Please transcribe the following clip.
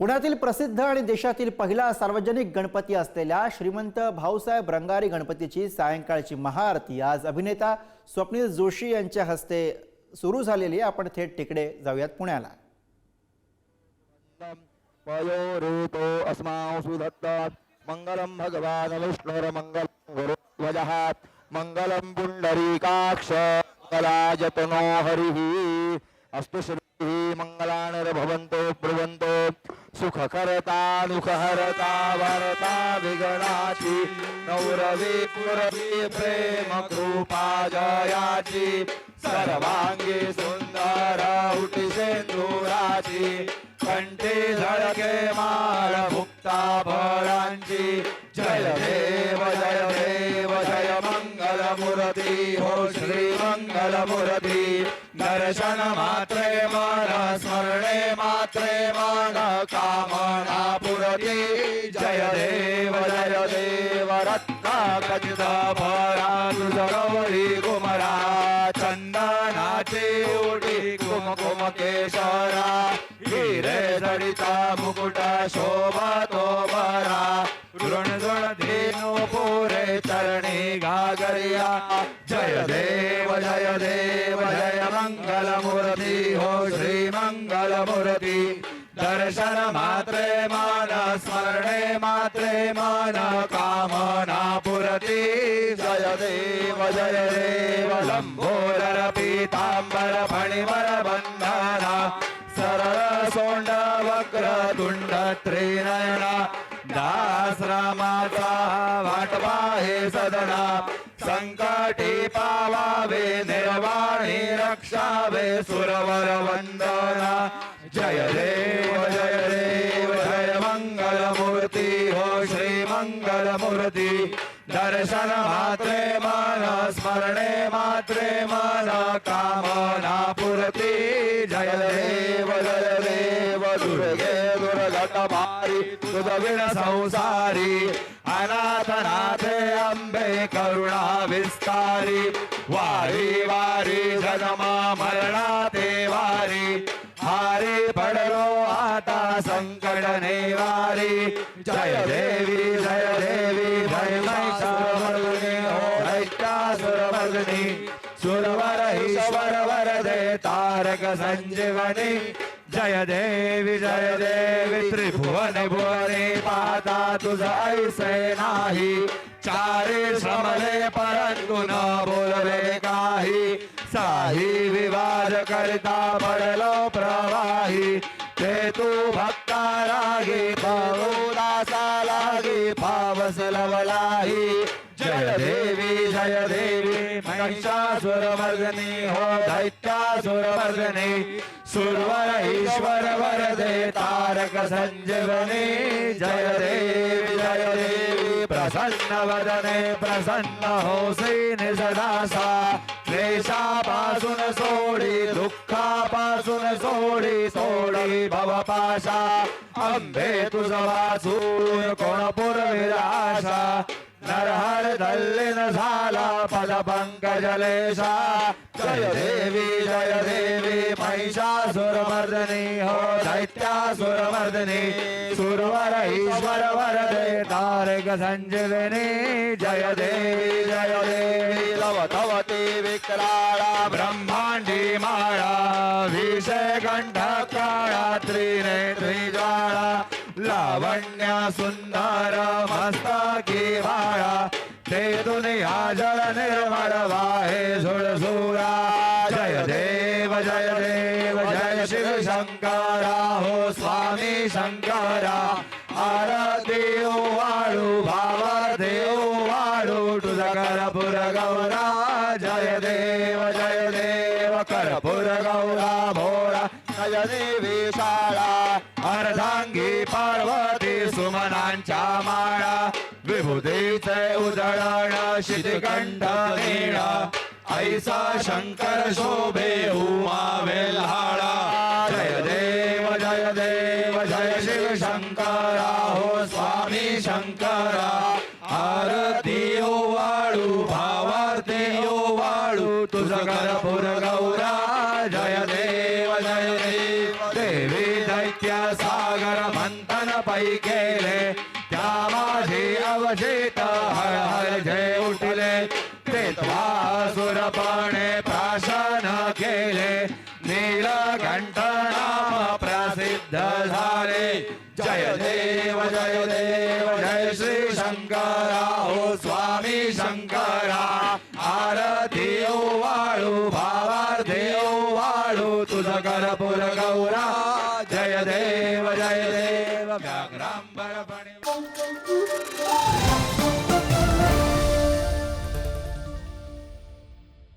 पुण्यातील प्रसिद्ध आणि देशातील पहिला सार्वजनिक गणपती असलेल्या श्रीमंत भाऊसाहेब रंगारी गणपतीची सायंकाळची महाआरती. आज अभिनेता स्वप्नील जोशी यांच्या हस्ते सुरू झालेली आपण थेट तिकडे जाऊयात पुण्याला. मंगलम भगवान विष्णुर मंगल गुरुध्वज मंगलम गुरुध्वजः मङ्गलं पुण्डरीकाक्ष मङ्गलाजतनो हरिः अस्तु श्रीः मङ्गलानिर्भवन्तो ब्रुवन्तो सुखकर्ता दुःखहरता वरता विगणाची नवरवी पुरवी प्रेम कृपा जयाची सर्वांगी सुंदर उठी सेंदुराची कंठी झळके माळ मुक्ता फळांची मूर्ती हो श्री मंगल मूर्ती दर्शन मात्रे मन स्मरणे मात्रे मन कामना पुरती जय देव जय देव रत्ना कचित भरा तुझ गौरी कुमरा। चंदनाची उडी कुमकुम केशरा हिरे जडिता मुकुट शोभतो बरा ऋणजण धेनु पुरे चरणी घागरिया जय देव जय देव जय मंगल हो श्री मंगल मूर्ती दर्शन मात्रे मन स्मरणे मात्रे मन कामना पुरती। जय देव जय देव लंबोदर पीतांबर फणिवर बंधना सरळ सोंड वक्र तुंड त्रिनयना। दास रामाचा वाटवा हे सदना संकटी पावावे निर्वाणी रक्षावे सुरवर वंदना. जय देव जय देव जय मंगल मूर्ती हो श्री मंगल मूर्ती दर्शन मात्रे मन स्मरणे मात्रे मन कामना पुरती. जय देव जय भारी सुदविण संसारी अनाथ नाथे अंबे करुणा विस्तारी वारी वारी जनमा मरणा ते वारी. हारी पडलो आता संकट नेवारी सुरवर ईश्वर वरदे तारक संजीवनी जय देवी जय देवी त्रिभुवन भुवने पाता तुझ ऐसे नाही चारे श्रमले परंतु न बोलवे काही। साही विवाद करता पडलो प्रवाही। ते तू भक्ता लागे दासा लागे पावस लवलाही जय देवी जय देवी। महिषासुर हो दैत्यासुरमर्दने सुरवर ईश्वर वरदे तारक सञ्जीवने जय देव जय देव प्रसन्न वदने प्रसन्न होसी सदासा क्लेशापासून सोडी दुःखापासून सोडी सोडी भवपाशा अंबे तुझ वाचून विराशा हर हर दल्लिन झाला पद पंकजलेशा। जय देवी जय देवी महिषासुरमर्दनी हो दैत्यासुरमर्दनी सुरवर ईश्वर वरदे तारक संजीवनी जय देवी जय देवी लवतवती विक्राळा ब्रह्मांडी माळा। विषय कंठ काळा त्रिनेत्री ज्वाळा सुंदर दुनिया जळ निर्मळ वाहे झुळझुळा जय देव जय देव जय शिव शंकरा। हो स्वामी शंकरा। आरती वाळू भाव देव वाळू तुझा करपुर गौरा। जय देव जय देव करपुर गौरा भोळा जय देवी शाळा। अर्धांगी पार्वती सुमनांच्या माळा। विभूतीचे उजळण शितिकंठ नेणा ऐसा शंकर शोभे उमा वेल्हाळा. जय देव जय देव जय शिव शंकरा. हो स्वामी शंकरा. आरती ओ वाळू भावार्ती ओ वाळू. तुझ करपुर गौरा. जय देव जय देव. देवी दैत्य सागर सागर मंथन पै केले त्या हर हर जय उठले ते सुरपणे प्राशन केले. नीलकंठ नाम प्रसिद्ध झाले. जय देव जय देव जय श्री शंकरा हो स्वामी शंकरा. आरती वाळू भावार्थी वाळू तुझ करपुर गौरा. जय देव जय देव व्याघ्रांबर